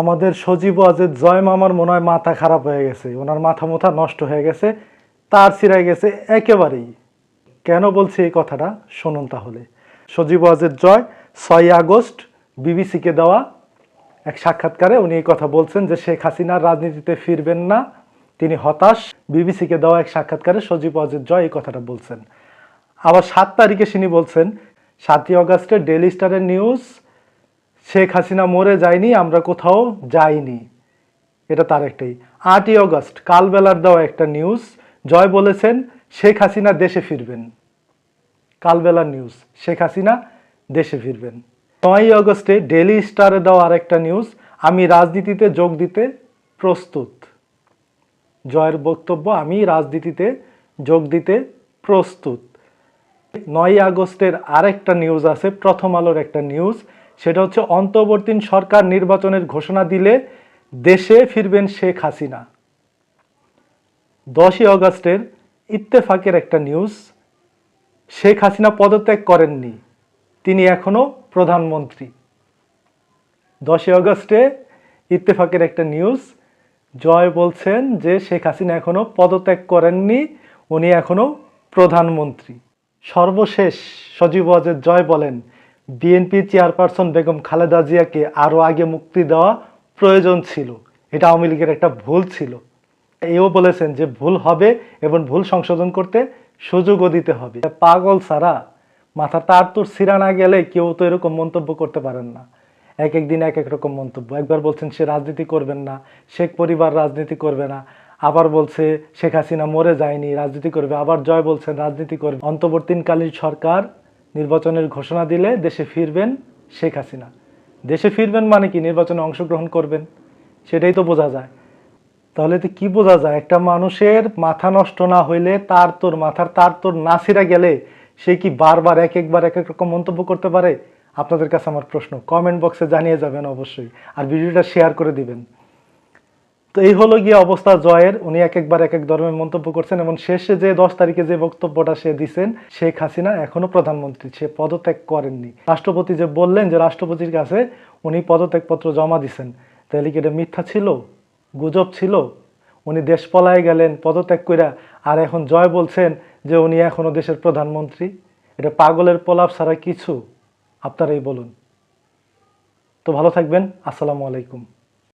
আমাদের সজীব অজের জয় মামার মনে হয় মাথা খারাপ হয়ে গেছে। ওনার মাথা মোথা নষ্ট হয়ে গেছে, তার ছিঁড়ে গেছে একেবারেই। কেন বলছি এই কথাটা? শুনুন তাহলে। সজীব অজের জয় ছয় আগস্ট, বিবিসিকে দেওয়া এক সাক্ষাৎকারে উনি এই কথা বলছেন যে শেখ হাসিনার রাজনীতিতে ফিরবেন না, তিনি হতাশ। বিবিসিকে দেওয়া এক সাক্ষাৎকারে সজীব অজিত জয় এই কথাটা বলছেন। আবার সাত তারিখে তিনি বলছেন, সাতই অগাস্টে ডেলি স্টারের নিউজ শেখ হাসিনা মরে যায়নি, আমরা কোথাও যাইনি। এটা তার একটাই। আটই অগস্ট, কালবেলার দেওয়া একটা নিউজ। জয় বলেছেন, শেখ হাসিনা দেশে ফিরবেন। কালবেলার নিউজ, শেখ হাসিনা দেশে ফিরবেন। নয়ই অগস্টে ডেলি স্টারে দেওয়া আরেকটা নিউজ, আমি রাজনীতিতে যোগ দিতে প্রস্তুত। জয়ের বক্তব্য, আমি রাজনীতিতে যোগ দিতে প্রস্তুত। নয় আগস্টের আরেকটা নিউজ আছে, প্রথম আলোর একটা নিউজ। সেটা হচ্ছে অন্তর্বর্তীন সরকার নির্বাচনের ঘোষণা দিলে দেশে ফিরবেন শেখ হাসিনা। দশই অগস্টের ইত্তেফাকের একটা নিউজ, শেখ হাসিনা পদত্যাগ করেননি, তিনি এখনও প্রধানমন্ত্রী। দশই অগস্টে ইত্তেফাকের একটা নিউজ, জয় বলছেন যে শেখ হাসিনা এখনও পদত্যাগ করেননি, উনি এখনও প্রধানমন্ত্রী। সর্বশেষ সজীব জয় বলেন বিএনপি চেয়ারপারসন বেগম খালেদা জিয়াকে আরও আগে মুক্তি দেওয়া প্রয়োজন ছিল। এটা আওয়ামী লীগের একটা ভুল ছিল। এও বলেছেন যে ভুল হবে এবং ভুল সংশোধন করতে সুযোগও দিতে হবে। পাগল ছাড়া মাথা তার তোর সিরা না গেলে কেউ তো এরকম মন্তব্য করতে পারেন না। এক এক দিন এক এক রকম মন্তব্য। একবার বলছেন সে রাজনীতি করবেন না, শেখ পরিবার রাজনীতি করবে না। আবার বলছে শেখ হাসিনা মরে যায়নি, রাজনীতি করবে। আবার জয় বলছেন রাজনীতি করবে। অন্তর্বর্তীকালীন সরকার নির্বাচনের ঘোষণা দিলে দেশে ফিরবেন শেখ হাসিনা। দেশে ফিরবেন মানে কি? নির্বাচনে অংশগ্রহণ করবেন। সেটাই তো বোঝা যায়। তাহলে তো কি বোঝা যায়? একটা মানুষের মাথা নষ্ট না হইলে তার তোর মাথার, তার তোর না ছিঁড়া গেলে সে কি বারবার এক একবার এক এক রকম মন্তব্য করতে পারে? আপনাদের কাছে আমার প্রশ্ন। কমেন্ট বক্সে জানিয়ে যাবেন অবশ্যই। আর ভিডিওটা শেয়ার করে দিবেন। তো এই হলো গিয়ে অবস্থা জয়ের। উনি এক একবার এক এক ধর্মের মন্তব্য করছেন এবং শেষে যে দশ তারিখে যে বক্তব্যটা সে দিচ্ছেন শেখ হাসিনা এখনও প্রধানমন্ত্রী, সে পদত্যাগ করেননি। রাষ্ট্রপতি যে বললেন যে রাষ্ট্রপতির কাছে উনি পদত্যাগপত্র জমা দিছেন, তাহলে কি এটা মিথ্যা ছিল? গুজব ছিল? উনি দেশ পলায় গেলেন, পদত্যাগ কইরা, আর এখন জয় বলছেন যে উনি এখনও দেশের প্রধানমন্ত্রী? এটা পাগলের প্রলাপ ছাড়া কিছু? আপনারাই বলুন। তো ভালো থাকবেন, আসসালামু আলাইকুম।